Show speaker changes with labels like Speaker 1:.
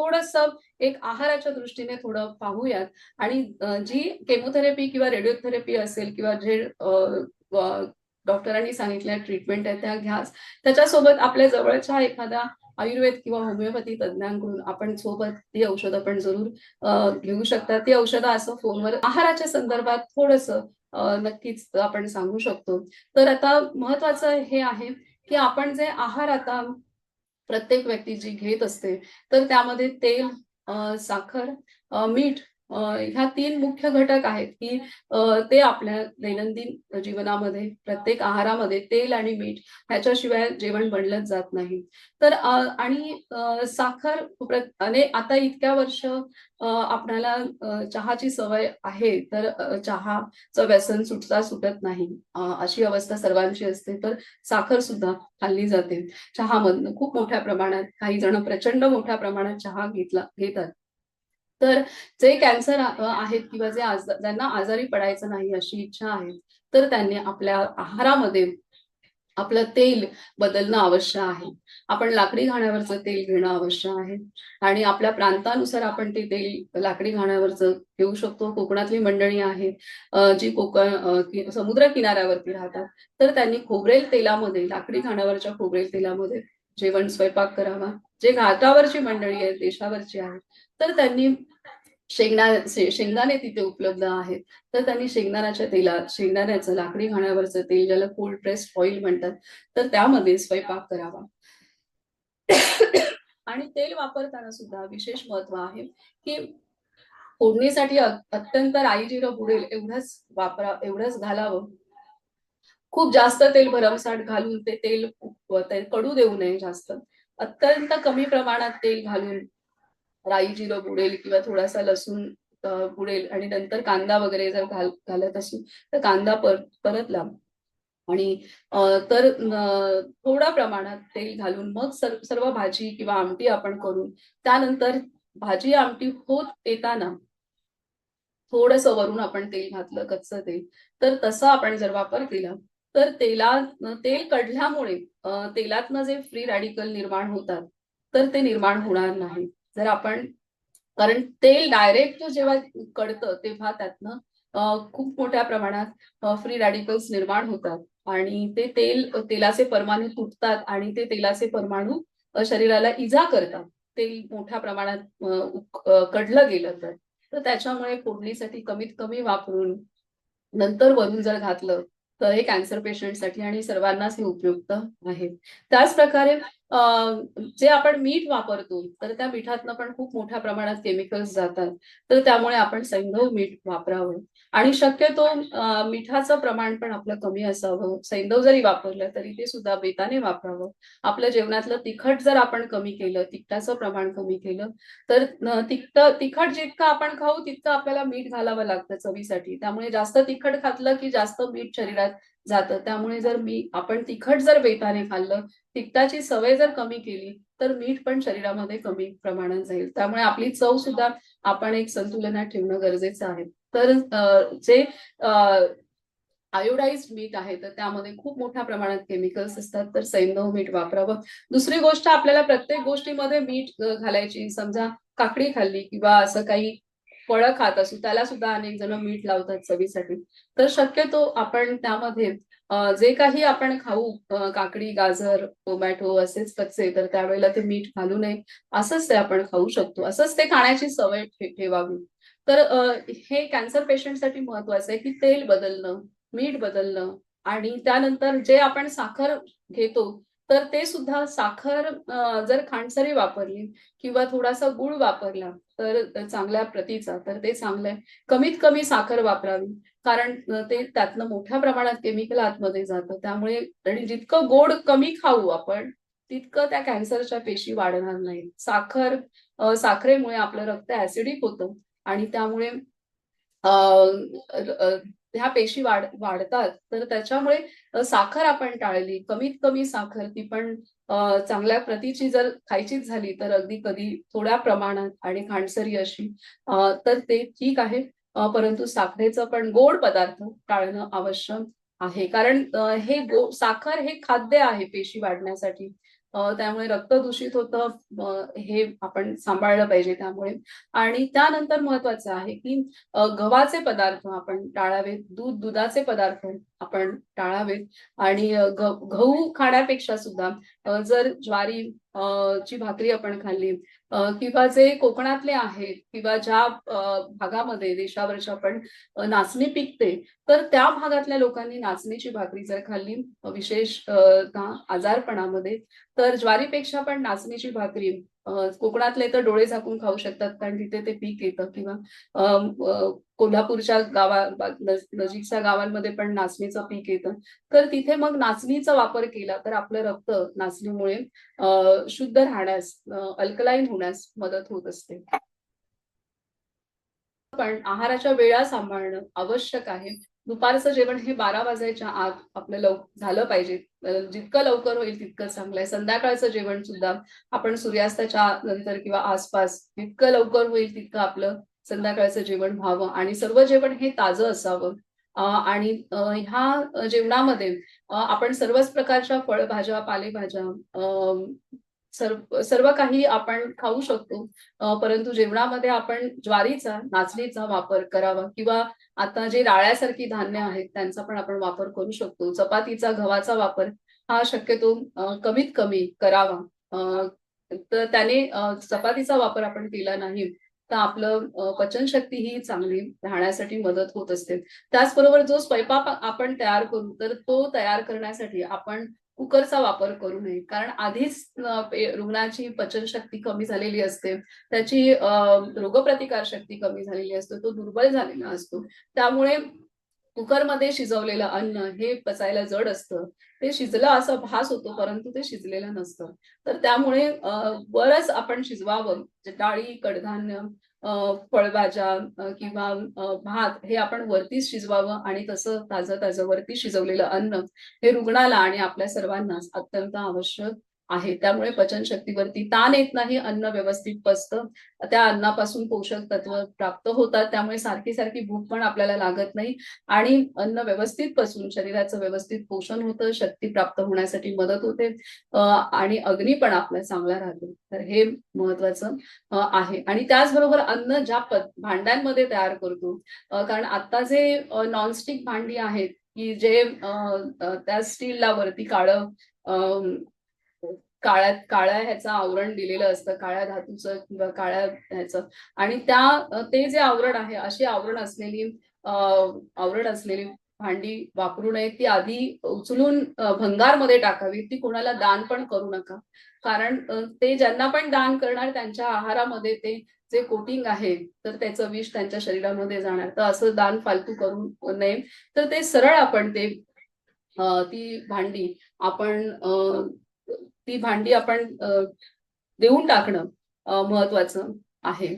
Speaker 1: थोडस एक आहाराच्या दृष्टीने थोडं पाहूयात. आणि जी केमोथेरपी किंवा रेडिओथेरपी असेल किंवा जे डॉक्टरांनी सांगितल्या ट्रीटमेंट आहे त्या घ्याच. त्याच्यासोबत आपल्या जवळच्या एखाद्या आयुर्वेद किंवा होमिओपॅथी तज्ज्ञांकडून आपण सोबत ती औषधं पण जरूर घेऊ शकता. ती औषधं असं फोनवर आहाराच्या संदर्भात थोडस नक्कीच आपण सांगू शकतो. तर आता महत्वाचं हे आहे की आपण जे आहार आता प्रत्येक व्यक्ती जी घेत असते तर त्यामध्ये तेल साखर मीठ ह्या तीन मुख्य घटक आहेत की ते आपल्या दैनंदिन जीवनामध्ये प्रत्येक आहारामध्ये तेल आणि मीठ ह्याच्याशिवाय जेवण बनलंच जात नाही. तर आणि साखर आणि आता इतक्या वर्ष आपल्याला चहाची सवय आहे तर चहाचं व्यसन सुटता सुटत नाही. अशी अवस्था सर्वांची असते तर साखर सुद्धा खाल्ली जाते. चहामधनं खूप मोठ्या प्रमाणात काही जण प्रचंड मोठ्या प्रमाणात चहा घेतला घेतात. तर जे कॅन्सर आहेत किंवा जे आज ज्यांना आजारी पडायचं नाही अशी इच्छा आहे तर त्यांनी आपल्या आहारामध्ये आपलं तेल बदलणं आवश्यक आहे. आपण लाकडी घाण्यावरचं तेल घेणं आवश्यक आहे. आणि आपल्या प्रांतानुसार आपण ते तेल लाकडी घाण्यावरचं घेऊ शकतो. कोकणातली मंडळी आहे जी कोकण समुद्र किनाऱ्यावरती राहतात तर त्यांनी खोबरेल तेलामध्ये लाकडी घाण्यावरच्या खोबरेल तेलामध्ये जेवण स्वयंपाक करावा. जे घाटावरची मंडळी आहे देशावरची आहे तर त्यांनी शेंगदा शे- शेंगदाणे तिथे उपलब्ध आहेत. तर त्यांनी शेंगदाण्याच्या तेलात शेंगदाण्याचं लाकडी घाण्यावरचं तेल ज्याला कोल्ड प्रेस ऑइल म्हणतात तर त्यामध्ये स्वयंपाक करावा. आणि तेल वापरताना सुद्धा विशेष महत्त्व आहे की फोडणीसाठी अत्यंत राई जिरं बुडेल एवढंच वापरा एवढंच घालावं. खूप जास्त तेल भरमसाठ घालून ते तेल ते कडू देऊ नये जास्त. अत्यंत कमी प्रमाणात तेल घालून राई जिरं बुडेल किंवा थोडासा लसूण बुडेल आणि नंतर कांदा वगैरे जर घाल घालत असू तर कांदा पर परतला आणि तर थोड्या प्रमाणात तेल घालून मग सर- सर्व भाजी किंवा आमटी आपण करून त्यानंतर भाजी आमटी होत येताना थोडस वरून आपण तेल घातलं कच्चं तेल. तर तसं आपण जर वापर केला तर तेला तेल कढल्यामुळे तेलातनं जे फ्री रॅडिकल निर्माण होतात तर ते निर्माण होणार नाही. जर आपण कारण तेल डायरेक्ट जेव्हा कळतं तेव्हा त्यातनं खूप मोठ्या प्रमाणात फ्री रॅडिकल्स निर्माण होतात. आणि ते तेल तेलाचे परमाणू तुटतात आणि ते तेलाचे परमाणू शरीराला इजा करतात. तेल मोठ्या प्रमाणात कडलं कढलं गेलं तर. तर त्याच्यामुळे फोडणीसाठी कमीत कमी वापरून नंतर वरून जर घातलं तर हे कॅन्सर पेशंटसाठी आणि सर्वांनाच हे उपयुक्त आहे. त्याच प्रकारे जे आपण मीठ वापरतो तर त्या मिठातनं पण खूप मोठ्या प्रमाणात केमिकल्स जातात. तर त्यामुळे आपण सैंधव मीठ वापरावं. आणि शक्यतो मिठाचं प्रमाण पण आपलं कमी असावं. सैंदव जरी वापरलं तरी ते सुद्धा बेताने वापरावं. आपल्या जेवणातलं तिखट जर आपण कमी केलं तिखटाचं प्रमाण कमी केलं तर तिखट तिखट जितकं आपण खाऊ तितकं आपल्याला मीठ घालावं लागतं चवीसाठी. त्यामुळे जास्त तिखट खातलं की जास्त मीठ शरीरात जातं. त्यामुळे जर मी आपण तिखट जर बेताने खाल्लं तिखटाची सवय जर कमी केली तर मीठ पण शरीरामध्ये कमी प्रमाणात जाईल. त्यामुळे आपली चव सुद्धा आपण एक संतुलनात ठेवणं गरजेचं आहे. तर जे आयोडाइज मीठ आहे तर त्यामध्ये खूप मोठ्या प्रमाणात केमिकल्स असतात तर सैंधव मीठ वापरावं. दुसरी गोष्ट आपल्याला प्रत्येक गोष्टीमध्ये मीठ घालायची समजा काकडी खाल्ली किंवा असं काही फळं खात असू त्याला सुद्धा अनेक जण मीठ लावतात चवीसाठी. तर शक्यतो आपण त्यामध्ये जे काही आपण खाऊ काकडी गाजर टोमॅटो असेच कच्चे तर त्यावेळेला ते मीठ घालू नये. असंच ते आपण खाऊ शकतो. असंच ते खाण्याची सवय ठेवावी. तर हे कॅन्सर पेशंटसाठी महत्वाचं आहे की तेल बदलणं मीठ बदलणं आणि त्यानंतर जे आपण साखर घेतो तर ते सुद्धा साखर जर खांडसरी वापरली किंवा थोडासा गुळ वापरला तर चांगल्या प्रतीचा तर ते चांगलं आहे कमीत कमी साखर वापरावी कारण ते त्यातनं मोठ्या प्रमाणात केमिकल आतमध्ये जातं. त्यामुळे आणि जितकं गोड कमी खाऊ आपण तितकं त्या कॅन्सरच्या पेशी वाढणार नाही साखर साखरेमुळे आपलं रक्त ऍसिडिक होतं. आणि त्यामुळे अ, ह्या पेशी वाढ वाढतात. तर त्याच्यामुळे साखर आपण टाळली. कमीत कमी साखर ती पण चांगल्या प्रतीची जर खायचीच झाली तर अगदी कधी थोड्या प्रमाणात आणि खांडसरी अशी तर ते ठीक आहे. परंतु साखरेचं पण गोड पदार्थ टाळणं आवश्यक आहे. कारण हे गो साखर हे खाद्य आहे पेशी वाढण्यासाठी. त्यामुळे रक्त दूषित होतं हे आपण सांभाळलं पाहिजे त्यामुळे. आणि त्यानंतर महत्वाचं आहे की गव्हाचे पदार्थ आपण टाळावेत दूध दुधाचे पदार्थ आपण टाळावेत. आणि गहू खाण्यापेक्षा सुद्धा जर ज्वारी ची भाकरी आपण खाल्ली किंवा जे कोकणातले आहेत किंवा ज्या भागामध्ये देशावरच्या आपण नाचणी पिकते तर त्या भागातल्या लोकांनी नाचणीची भाकरी जर खाल्ली विशेष आजारपणामध्ये तर ज्वारीपेक्षा पण नाचणीची भाकरी कोकणातले तर डोळे झाकून खाऊ शकतात कारण तिथे ते पीक येतं. किंवा कोल्हापूरच्या गावा नजीकच्या गावांमध्ये पण नाचणीचं पीक येतं. तर तिथे मग नाचणीचा वापर केला तर आपलं रक्त नाचणीमुळे शुद्ध राहण्यास अल्कलाईन होण्यास मदत होत असते. पण आहाराच्या वेळा सांभाळणं आवश्यक आहे. दुपारचं जेवण हे बारा वाजायच्या आत आपलं लव झालं पाहिजे. जितकं लवकर होईल तितकं चांगलं आहे संध्याकाळचं जेवण सुद्धा आपण सूर्यास्ताच्या नंतर किंवा आसपास जितकं लवकर होईल तितकं आपलं संध्याकाळचं जेवण व्हावं आणि सर्व जेवण हे ताजं असावं. आणि ह्या जेवणामध्ये आपण सर्वच प्रकारच्या फळभाज्या पालेभाज्या अ, सर्व सर्व काही आपण खाऊ शकतो. परंतु जेवणामध्ये आपण ज्वारीचा नाचणीचा वापर करावा किंवा आता जे राळ्यासारखी धान्य आहेत त्यांचा पण आपण वापर करू शकतो. चपातीचा गव्हाचा वापर हा शक्यतो कमीत कमी करावा. तर त्याने चपातीचा वापर आपण केला नाही. तर आपलं पचनशक्ती ही चांगली राहण्यासाठी मदत होत असते. त्याचबरोबर जो स्वयंपाक आपण तयार करू तर तो तयार करण्यासाठी आपण कुकरचा वापर करू नये. कारण आधीच रुग्णाची पचनशक्ती कमी झालेली असते. त्याची रोगप्रतिकार शक्ती कमी झालेली असते. तो दुर्बल झालेला असतो. त्यामुळे कुकरमध्ये शिजवलेलं अन्न हे पचायला जड असतं. ते शिजलं असं भास होतो परंतु ते शिजलेलं नसतं. तर त्यामुळे वरच आपण शिजवावं. डाळी कडधान्य फळभाज्या किंवा भात हे आपण वरतीच शिजवावं आणि तसं ताजं ताजं वरती शिजवलेलं अन्न हे रुग्णाला आणि आपल्या सर्वांनाच अत्यंत आवश्यक आहे. त्यामुळे पचनशक्तीवरती ताण येत नाही अन्न व्यवस्थित पचतं. त्या अन्नापासून पोषक तत्व प्राप्त होतात. त्यामुळे सारखी सारखी भूक पण आपल्याला लागत नाही. आणि अन्न व्यवस्थित पचून शरीराचं व्यवस्थित पोषण होतं शक्ती प्राप्त होण्यासाठी मदत होते. आणि अग्नी पण आपला चांगला राहतो. तर हे महत्वाचं आहे. आणि त्याचबरोबर अन्न ज्या पद भांड्यांमध्ये तयार करतो कारण आता जे नॉनस्टिक भांडी आहेत की जे त्या स्टीलला वरती काळं काळ्या काळ्या ह्याचं आवरण दिलेलं असतं काळ्या धातूचं किंवा काळ्या ह्याचं. आणि त्या ते जे आवरण आहे अशी आवरण असलेली आवरण असलेली भांडी वापरू नये. ती आधी उचलून भंगारमध्ये टाकावी. ती कोणाला दान पण करू नका. कारण ते ज्यांना पण दान करणार त्यांच्या आहारामध्ये ते जे कोटिंग आहे तर त्याचं विष त्यांच्या शरीरामध्ये जाणार. तर असं दान फालतू करू नये. तर ते सरळ आपण ते ती भांडी आपण ती भांडी आपण देऊन टाकणं महत्वाचं आहे.